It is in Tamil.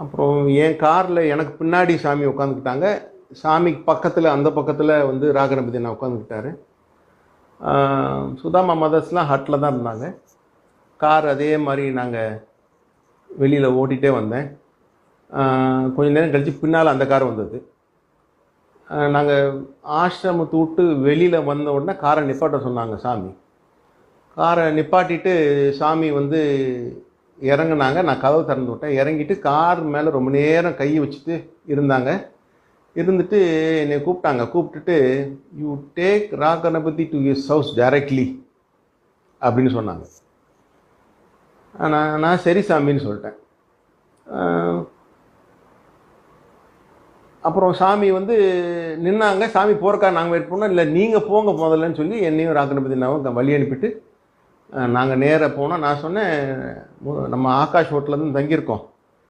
அப்புறம் என் காரில் எனக்கு பின்னாடி சாமி உட்காந்துக்கிட்டாங்க. சாமிக்கு பக்கத்தில் அந்த பக்கத்தில் வந்து ராகணபதி நான் உட்காந்துக்கிட்டாரு. சுதாமா மதர்ஸ்லாம் ஹட்டில் தான் இருந்தாங்க. கார் அதே மாதிரி நாங்கள் வெளியில் ஓட்டிகிட்டே வந்தேன். கொஞ்ச நேரம் கழித்து பின்னால் அந்த கார் வந்தது. நாங்கள் ஆசிரமத்தை விட்டு வெளியில் வந்த உடனே காரை நிப்பாட்ட சொன்னாங்க சாமி. காரை நிப்பாட்டிட்டு சாமி வந்து இறங்குனாங்க. நான் கதவை திறந்து விட்டேன். இறங்கிட்டு கார் மேலே ரொம்ப நேரம் கையை வச்சுட்டு இருந்தாங்க. இருந்துட்டு என்னை கூப்பிட்டாங்க. கூப்பிட்டுட்டு you take Ra Ganapathi to yours house directly அப்படின்னு சொன்னாங்க. நான் நான் சரி சாமின்னு சொல்லிட்டேன். அப்புறம் சாமி வந்து நின்னாங்க. சாமி போகிறக்கா நாங்கள் வெயிட் பண்ணோம். இல்லை நீங்கள் போங்க முதல்லன்னு சொல்லி என்னையும் ராகணபதினாவும் வழி அனுப்பிட்டு நாங்கள் நேராக போனோம் நான் சொன்னேன் நம்ம ஆகாஷ் ஹோட்டலில் இருந்து தங்கியிருக்கோம்.